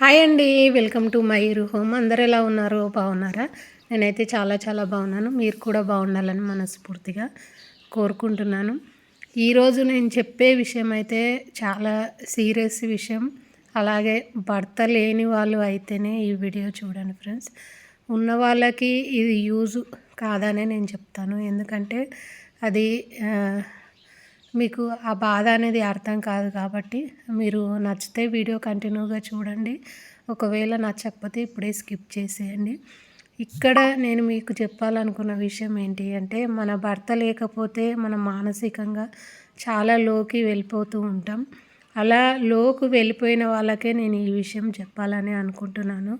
Hi అండి welcome to my home అందరు ఎలా ఉన్నారు? బాగున్నారా? నేనైతే చాలా చాలా బాగున్నాను. మీరు కూడా బాగుండాలని మనస్ఫూర్తిగా కోరుకుంటున్నాను. ఈరోజు నేను చెప్పే విషయం అయితే చాలా సీరియస్ విషయం. అలాగే భర్త లేని వాళ్ళు అయితేనే ఈ వీడియో చూడండి ఫ్రెండ్స్. ఉన్న వాళ్ళకి ఇది యూజ్ కాదనే నేను చెప్తాను. ఎందుకంటే అది మీకు ఆ బాధ అనేది అర్థం కాదు కాబట్టి మీరు నచ్చితే వీడియో కంటిన్యూగా చూడండి. ఒకవేళ నచ్చకపోతే ఇప్పుడే స్కిప్ చేసేయండి. ఇక్కడ నేను మీకు చెప్పాలనుకున్న విషయం ఏంటి అంటే మన భర్త లేకపోతే మనం మానసికంగా చాలా లోకి వెళ్ళిపోతూ ఉంటాం. అలా లోకి వెళ్ళిపోయిన వాళ్ళకే నేను ఈ విషయం చెప్పాలని అనుకుంటున్నాను.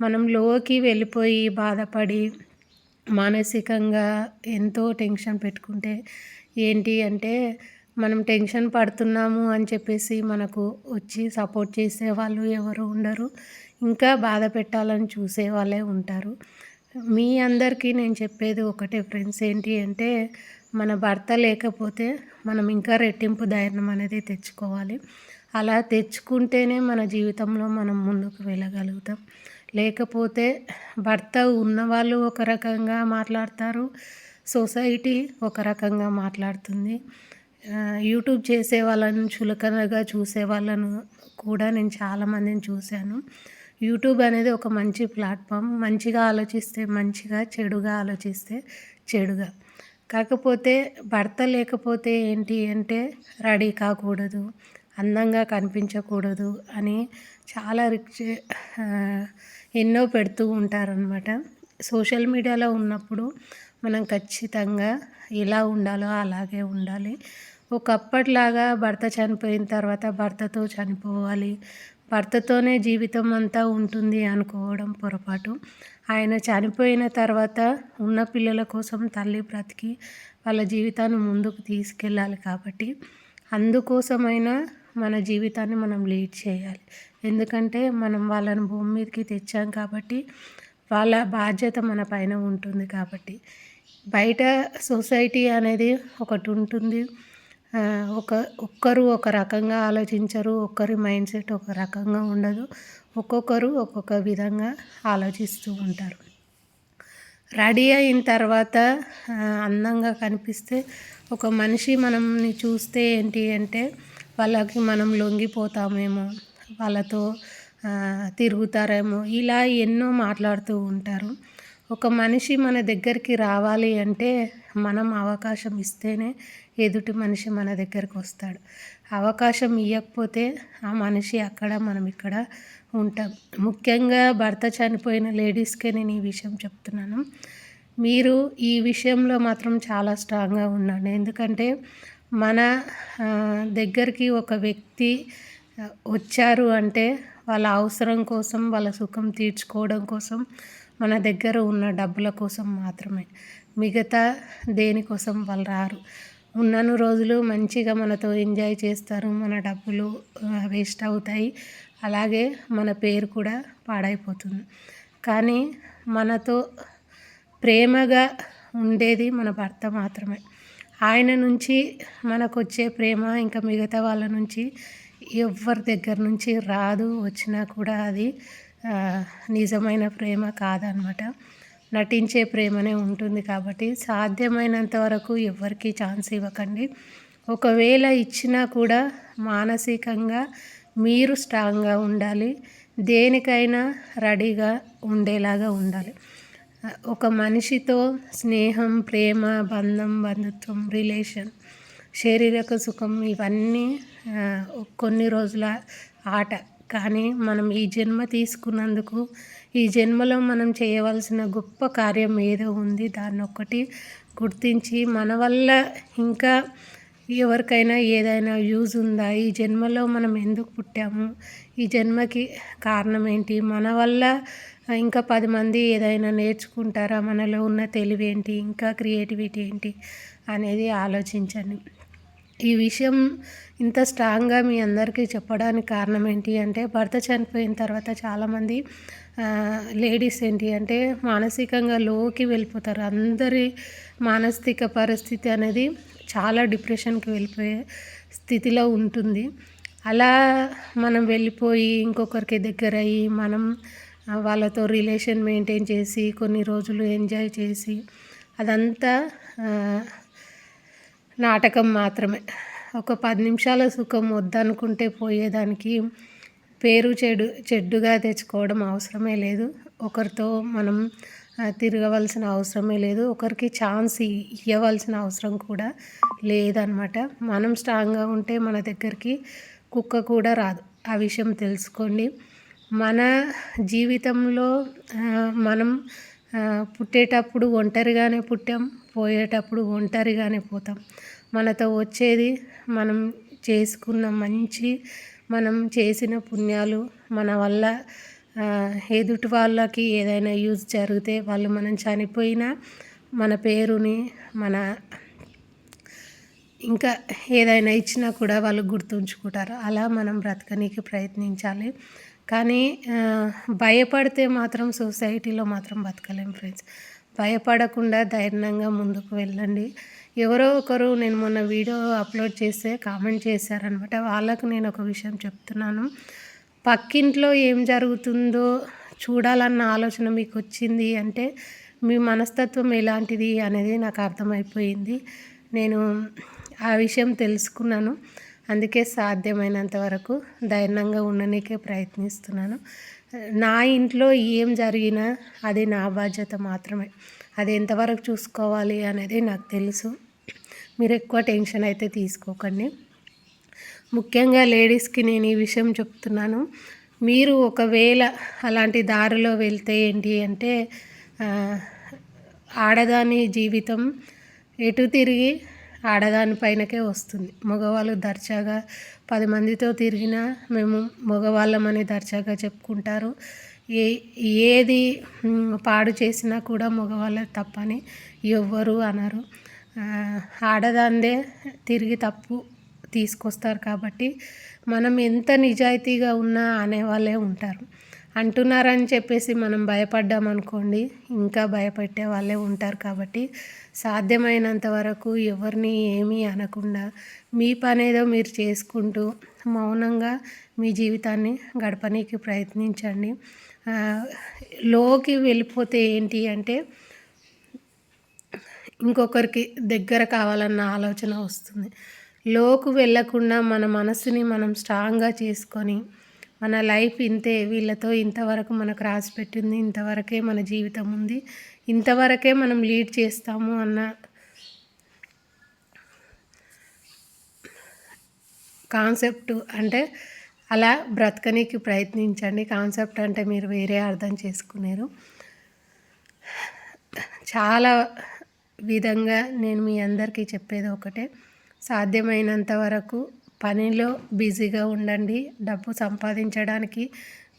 మనం లోకి వెళ్ళిపోయి బాధపడి మానసికంగా ఎంతో టెన్షన్ పెట్టుకుంటే ఏంటి అంటే మనం టెన్షన్ పడుతున్నాము అని చెప్పేసి మనకు వచ్చి సపోర్ట్ చేసే వాళ్ళు ఎవరు ఉండరు. ఇంకా బాధ పెట్టాలని చూసే వాళ్ళే ఉంటారు. మీ అందరికీ నేను చెప్పేది ఒకటే ఫ్రెండ్స్ ఏంటి అంటే మన భర్త లేకపోతే మనం ఇంకా రెట్టింపు ధైర్యం అనేది తెచ్చుకోవాలి. అలా తెచ్చుకుంటేనే మన జీవితంలో మనం ముందుకు వెళ్ళగలుగుతాం. లేకపోతే భర్త ఉన్నవాళ్ళు ఒక రకంగా మాట్లాడతారు. సొసైటీ ఒక రకంగా మాట్లాడుతుంది. యూట్యూబ్ చేసే వాళ్ళను చులకనగా చూసే వాళ్ళను కూడా నేను చాలామందిని చూశాను. యూట్యూబ్ అనేది ఒక మంచి ప్లాట్ఫామ్. మంచిగా ఆలోచిస్తే మంచిగా చెడుగా ఆలోచిస్తే చెడుగా. కాకపోతే భర్త లేకపోతే ఏంటి అంటే రెడీ కాకూడదు అందంగా కనిపించకూడదు అని చాలా రిచ్ ఎన్నో పెడుతూ ఉంటారనమాట సోషల్ మీడియాలో ఉన్నప్పుడు మనం ఖచ్చితంగా ఎలా ఉండాలో అలాగే ఉండాలి. ఒకప్పటిలాగా భర్త చనిపోయిన తర్వాత భర్తతో చనిపోవాలి. భర్తతోనే జీవితం అంతా ఉంటుంది అనుకోవడం పొరపాటు. ఆయన చనిపోయిన తర్వాత ఉన్న పిల్లల కోసం తల్లి బ్రతికి వాళ్ళ జీవితాన్ని ముందుకు తీసుకెళ్ళాలి కాబట్టి అందుకోసమైనా మన జీవితాన్ని మనం లీడ్ చేయాలి. ఎందుకంటే మనం వాళ్ళని భూమి మీదకి తెచ్చాం కాబట్టి వాళ్ళ బాధ్యత మన పైన ఉంటుంది కాబట్టి. బయట సొసైటీ అనేది ఒకటి ఉంటుంది. ఒక ఒక్కరు ఒక రకంగా ఆలోచించరు ఒక్కరి మైండ్ సెట్ ఒక రకంగా ఉండదు. ఒక్కొక్కరు ఒక్కొక్క విధంగా ఆలోచిస్తూ ఉంటారు. రెడీ అయిన తర్వాత అందంగా కనిపిస్తే ఒక మనిషి మనల్ని చూస్తే ఏంటి అంటే వాళ్ళకి మనం లొంగిపోతామేమో వాళ్ళతో తిరుగుతారేమో ఇలా ఎన్నో మాట్లాడుతూ ఉంటారు. ఒక మనిషి మన దగ్గరికి రావాలి అంటే మనం అవకాశం ఇస్తేనే ఎదుటి మనిషి మన దగ్గరకు వస్తాడు. అవకాశం ఇవ్వకపోతే ఆ మనిషి అక్కడ మనం ఇక్కడ ఉంటాం. ముఖ్యంగా భర్త చనిపోయిన లేడీస్కే నేను ఈ విషయం చెప్తున్నాను. మీరు ఈ విషయంలో మాత్రం చాలా స్ట్రాంగ్గా ఉండండి. ఎందుకంటే మన దగ్గరికి ఒక వ్యక్తి వచ్చారు అంటే వాళ్ళ అవసరం కోసం వాళ్ళ సుఖం తీర్చుకోవడం కోసం మన దగ్గర ఉన్న డబ్బుల కోసం మాత్రమే. మిగతా దేనికోసం వాళ్ళు రారు. ఉన్న రోజులు మంచిగా మనతో ఎంజాయ్ చేస్తారు. మన డబ్బులు వేస్ట్ అవుతాయి. అలాగే మన పేరు కూడా పాడైపోతుంది. కానీ మనతో ప్రేమగా ఉండేది మన భర్త మాత్రమే. ఆయన నుంచి మనకు వచ్చే ప్రేమ ఇంకా మిగతా వాళ్ళ నుంచి ఎవరి దగ్గర నుంచి రాదు వచ్చినా కూడా అది నిజమైన ప్రేమ కాదనమాట. నటించే ప్రేమనే ఉంటుంది కాబట్టి సాధ్యమైనంత వరకు ఎవరికి ఛాన్స్ ఇవ్వకండి. ఒకవేళ ఇచ్చినా కూడా మానసికంగా మీరు స్ట్రాంగ్గా ఉండాలి. దేనికైనా రెడీగా ఉండేలాగా ఉండాలి. ఒక మనిషితో స్నేహం ప్రేమ బంధం బంధుత్వం రిలేషన్ శారీరక సుఖం ఇవన్నీ కొన్ని రోజుల ఆట. కానీ మనం ఈ జన్మ తీసుకున్నందుకు ఈ జన్మలో మనం చేయవలసిన గొప్ప కార్యం ఏదో ఉంది. దాన్ని ఒకటి గుర్తించి మన వల్ల ఇంకా ఎవరికైనా ఏదైనా యూజ్ ఉందా? ఈ జన్మలో మనం ఎందుకు పుట్టాము? ఈ జన్మకి కారణం ఏంటి? మన వల్ల ఇంకా పది మంది ఏదైనా నేర్చుకుంటారా? మనలో ఉన్న తెలివి ఏంటి? ఇంకా క్రియేటివిటీ ఏంటి? అనేది ఆలోచించండి. ఈ విషయం ఇంత స్ట్రాంగ్గా మీ అందరికీ చెప్పడానికి కారణం ఏంటి అంటే భర్త చనిపోయిన తర్వాత చాలామంది లేడీస్ ఏంటి అంటే మానసికంగా లోకి వెళ్ళిపోతారు. అందరి మానసిక పరిస్థితి అనేది చాలా డిప్రెషన్కి వెళ్ళిపోయే స్థితిలో ఉంటుంది. అలా మనం వెళ్ళిపోయి ఇంకొకరికి దగ్గర అయ్యి మనం వాళ్ళతో రిలేషన్ మెయింటైన్ చేసి కొన్ని రోజులు ఎంజాయ్ చేసి అదంతా నాటకం మాత్రమే. ఒక పది నిమిషాల సుఖం వద్దనుకుంటే పోయేదానికి పేరు చెడు చెడ్డుగా తెచ్చుకోవడం అవసరమే లేదు. ఒకరితో మనం తిరగవలసిన అవసరమే లేదు. ఒకరికి ఛాన్స్ ఇవ్వవలసిన అవసరం కూడా లేదనమాట. మనం స్ట్రాంగ్గా ఉంటే మన దగ్గరికి కుక్క కూడా రాదు. ఆ విషయం తెలుసుకోండి. మన జీవితంలో మనం పుట్టేటప్పుడు ఒంటరిగానే పుట్టాం. పోయేటప్పుడు ఒంటరిగానే పోతాం. మనతో వచ్చేది మనం చేసుకున్న మంచి మనం చేసిన పుణ్యాలు మన వల్ల ఎదుటి వాళ్ళకి ఏదైనా యూజ్ జరిగితే వాళ్ళు మనం చనిపోయినా మన పేరుని మన ఇంకా ఏదైనా ఇచ్చినా కూడా వాళ్ళు గుర్తుంచుకుంటారు. అలా మనం బ్రతకనీకి ప్రయత్నించాలి. కానీ భయపడితే మాత్రం సొసైటీలో మాత్రం బతకలేం ఫ్రెండ్స్. భయపడకుండా ధైర్యంగా ముందుకు వెళ్ళండి. ఎవరో ఒకరు నేను మొన్న వీడియో అప్లోడ్ చేస్తే కామెంట్ చేశారనమాట. వాళ్ళకు నేను ఒక విషయం చెప్తున్నాను. పక్కింట్లో ఏం జరుగుతుందో చూడాలన్న ఆలోచన మీకు వచ్చింది అంటే మీ మనస్తత్వం ఎలాంటిది అనేది నాకు అర్థమైపోయింది. నేను ఆ విషయం తెలుసుకున్నాను. అందుకే సాధ్యమైనంత వరకు ధైర్యంగా ఉండనీకే ప్రయత్నిస్తున్నాను. నా ఇంట్లో ఏం జరిగినా అది నా బాధ్యత మాత్రమే. అది ఎంతవరకు చూసుకోవాలి అనేది నాకు తెలుసు. మీరు ఎక్కువ టెన్షన్ అయితే తీసుకోకండి. ముఖ్యంగా లేడీస్కి నేను ఈ విషయం చెప్తున్నాను. మీరు ఒకవేళ అలాంటి దారిలో వెళ్తే ఏంటి అంటే ఆడదాని జీవితం ఎటు తిరిగి ఆడదాని పైనకే వస్తుంది. మగవాళ్ళు దర్జాగా పది మందితో తిరిగినా మేము మగవాళ్ళమని దర్జాగా చెప్పుకుంటారు. ఏ ఏది పాడు చేసినా కూడా మగవాళ్ళ తప్పని ఎవ్వరు అనరు. ఆడదాందే తిరిగి తప్పు తీసుకొస్తారు కాబట్టి మనం ఎంత నిజాయితీగా ఉన్నా అనేవాళ్ళే ఉంటారు. అంటున్నారని చెప్పేసి మనం భయపడ్డామనుకోండి ఇంకా భయపెట్టే వాళ్ళే ఉంటారు కాబట్టి సాధ్యమైనంత వరకు ఎవరిని ఏమీ అనకుండా మీ పనేదో మీరు చేసుకుంటూ మౌనంగా మీ జీవితాన్ని గడపనీకి ప్రయత్నించండి. లోకి వెళ్ళిపోతే ఏంటి అంటే ఇంకొకరికి దగ్గర కావాలన్న ఆలోచన వస్తుంది. లోకు వెళ్ళకుండా మన మనసుని మనం స్ట్రాంగ్గా చేసుకొని మన లైఫ్ ఇంతే వీళ్ళతో ఇంతవరకు మనకు రాసి పెట్టింది ఇంతవరకే మన జీవితం ఉంది ఇంతవరకే మనం లీడ్ చేస్తాము అన్న కాన్సెప్ట్ అంటే అలా బ్రతకనీకి ప్రయత్నించండి. కాన్సెప్ట్ అంటే మీరు వేరే అర్థం చేసుకున్నారు చాలా విధంగా నేను మీ అందరికీ చెప్పేది ఒకటే. సాధ్యమైనంత వరకు పనిలో బిజీగా ఉండండి. డబ్బు సంపాదించడానికి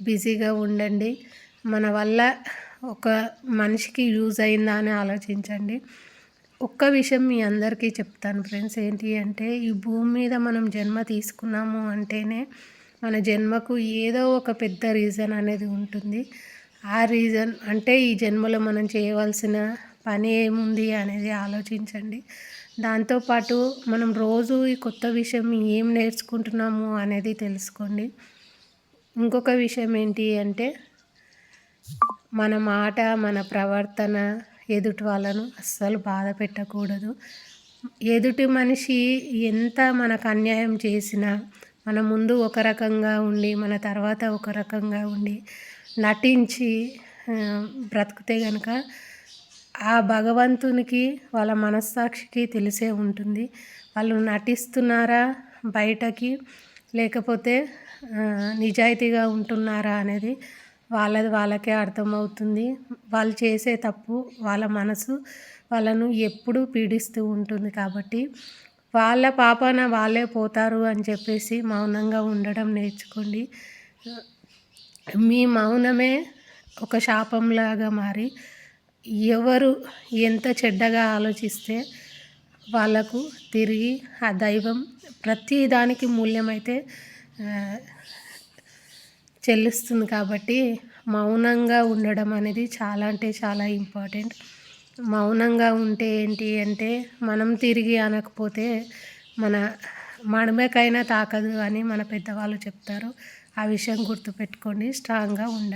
బిజీగా ఉండండి. మన వల్ల ఒక మనిషికి యూజ్ అయిందా అని ఆలోచించండి. ఒక్క విషయం మీ అందరికీ చెప్తాను ఫ్రెండ్స్. ఏంటి అంటే ఈ భూమి మీద మనం జన్మ తీసుకున్నాము అంటేనే మన జన్మకు ఏదో ఒక పెద్ద రీజన్ అనేది ఉంటుంది. ఆ రీజన్ అంటే ఈ జన్మలో మనం చేయవలసిన పని ఏముంది అనేది ఆలోచించండి. దాంతోపాటు మనం రోజు ఈ కొత్త విషయం ఏం నేర్చుకుంటున్నాము అనేది తెలుసుకోండి. ఇంకొక విషయం ఏంటి అంటే మన మాట మన ప్రవర్తన ఎదుటి వాళ్ళను అస్సలు బాధ పెట్టకూడదు. ఎదుటి మనిషి ఎంత మనకు అన్యాయం చేసినా మన ముందు ఒక రకంగా ఉండి మన తర్వాత ఒక రకంగా ఉండి నటించి బ్రతికితే కనుక ఆ భగవంతునికి వాళ్ళ మనస్సాక్షికి తెలిసే ఉంటుంది. వాళ్ళు నటిస్తున్నారా బయటకి? లేకపోతే నిజాయితీగా ఉంటున్నారా అనేది వాళ్ళది వాళ్ళకే అర్థమవుతుంది. వాళ్ళు చేసే తప్పు వాళ్ళ మనసు వాళ్ళను ఎప్పుడూ పీడిస్తూ ఉంటుంది కాబట్టి వాళ్ళ పాపన వాళ్ళే పోతారు అని చెప్పేసి మౌనంగా ఉండడం నేర్చుకోండి. మీ మౌనమే ఒక శాపంలాగా మారి ఎవరు ఎంత చెడ్డగా ఆలోచిస్తే వాళ్ళకు తిరిగి ఆ దైవం ప్రతి దానికి మూల్యమైతే చెల్లిస్తుంది కాబట్టి మౌనంగా ఉండడం అనేది చాలా అంటే చాలా ఇంపార్టెంట్. మౌనంగా ఉంటే ఏంటి అంటే మనం తిరిగి అనకపోతే మన మడమకైనా తాకదు అని మన పెద్దవాళ్ళు చెప్తారు. ఆ విషయం గుర్తుపెట్టుకోండి. స్ట్రాంగ్గా ఉండండి.